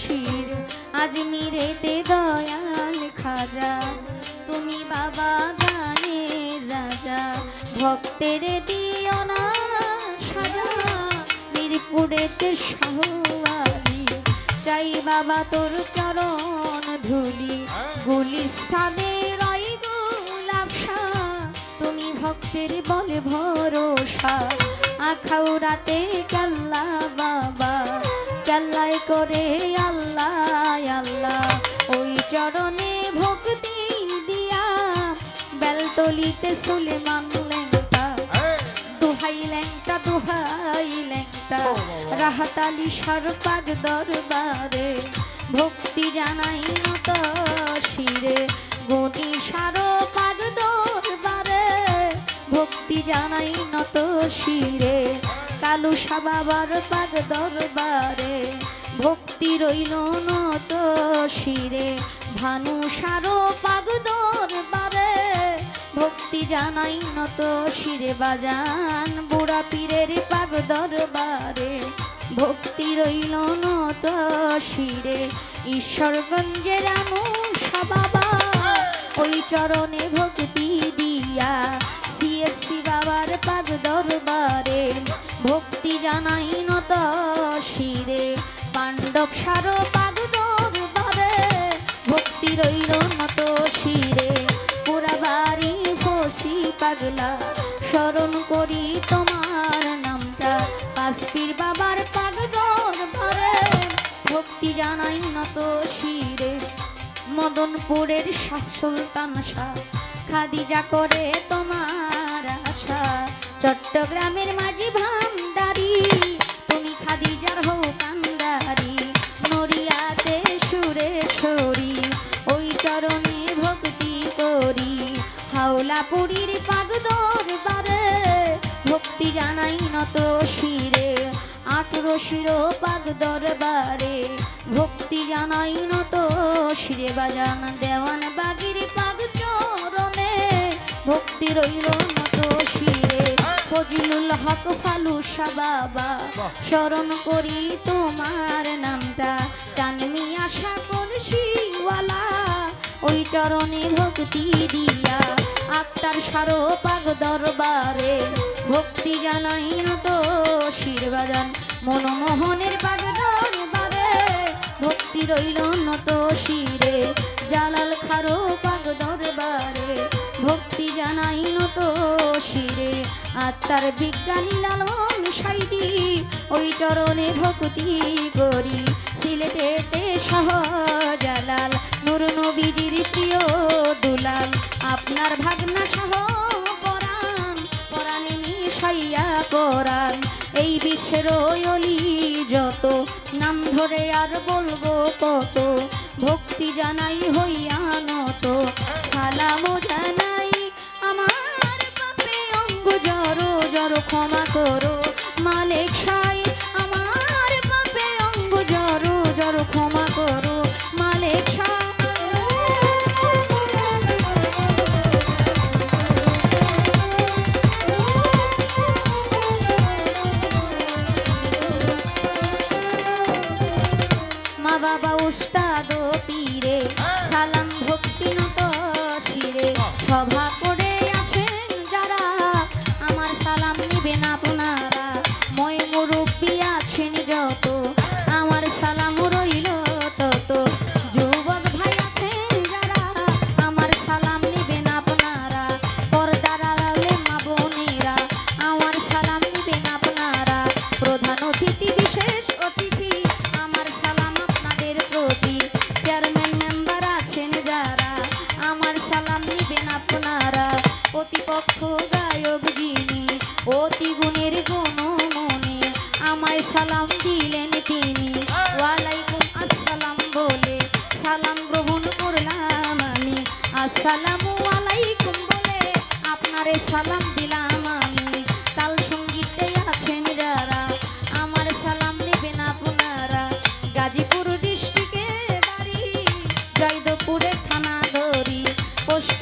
শির আজ আজমিরেতে দয়াল খাজা। তুমি বাবা গানের রাজা, ভক্তের দিও না সাজা। মিরপুরেতে শাহওয়ালি চাই বাবা তোর চরণ ধুলি। গুলিস্থানে গুলাবসা তুমি ভক্তের বলে ভরসা। আখাউরাতে কাল্লা বাবা। কাল্লায় করে আল্লাহ আল্লাহ। ওই চরণে ভক্তি দিয়া বেলতলিতে সুলেমান লেঙ্কা দুহাই ল্যাংটা দুহাই ল্যাংটা রাহাতালি সরপাগ দরবারে ভক্তি জানাই নত শিরে। গণি সারো পাগ দরবারে ভক্তি জানাই নত শিরে। কালু সাবাবার পাগ দরবারে। ভক্তি রইল নত শিরে, ভানু সারো পাগ দরবারে। ভক্তি জানাই নত শিরে বাজান বুড়া পীরের পাগ দরবারে। ভক্তি রইল নত শিরে ঈশ্বরগঞ্জের আনুষা বাবা। ওই চরণে ভক্তি দিয়া, সিএফসি বাবার পাগ দরবারে। ভক্তি জানাই নত শিরে। পাণ্ডব সার পাগ দরবারে ভক্তি রইল নত শিরে। পুরা বাড়ি ফসি পাগলা, স্মরণ করি তোমার নামটা। কাশ্মীর বাবার পাগ দরবারে ভক্তি জানাই নত শিরে। মদনপুরের শাহ সুলতান শাহ, খাদিজা করে তোমার আশা। চট্টগ্রামের মাঝি হাওলাপুরীর পাগদর বারে, ভক্তি জানাই নত শিরে আঠেরো শিরো পাগ দরবারে ভক্তি জানাই নত শিরে, বাজান দেওয়ান বাগির পাগ চরণে ভক্তি রইল নত শিরে। ফজিলুল হক ফালুসা বাবা স্মরণ করি তোমার নামটা চানমি আশা করশিওয়ালা ওই চরণে ভক্তি দিয়া। আত্মার সারো পাগ দরবারে ভক্তি জানাই নত শিরবাজান। মনমোহনের পাগ দরবারে ভক্তি রইল নত শিরে। জালাল খারো পাগ দরবারে ভক্তি জানাই নত শিরে। আত্মার বিজ্ঞানী লালন সাইদি, ওই চরণে ভক্তি করি। সিলেটেতে সহজালাল নুর নবীজির প্রিয় দুলাল। আপনার ভাগনা সহ পরাণ, পরাণে মিশাইয়া পরাণ। এই বিশ্বের অলি যত, নাম ধরে আর বলব কত। ভক্তি জানাই হইয়া নত সালাম জানাই আমার পাপে অঙ্গ জড়ো জড়ো ক্ষমা করো। মালিক সাই সালাম দিলেন তিনি। ওয়ালাইকুম আসসালাম বলে সালাম গ্রহণ করলাম আমি। আসসালাম আলাইকুম বলে আপনারে সালাম দিলাম আমি। তাল সঙ্গীতে আছেন যারা, আমার সালাম নেবেন আপনারা। গাজীপুর ডিস্ট্রিক্টে বাড়ি, জয়দপুরে থানা ধরি। পোস্ট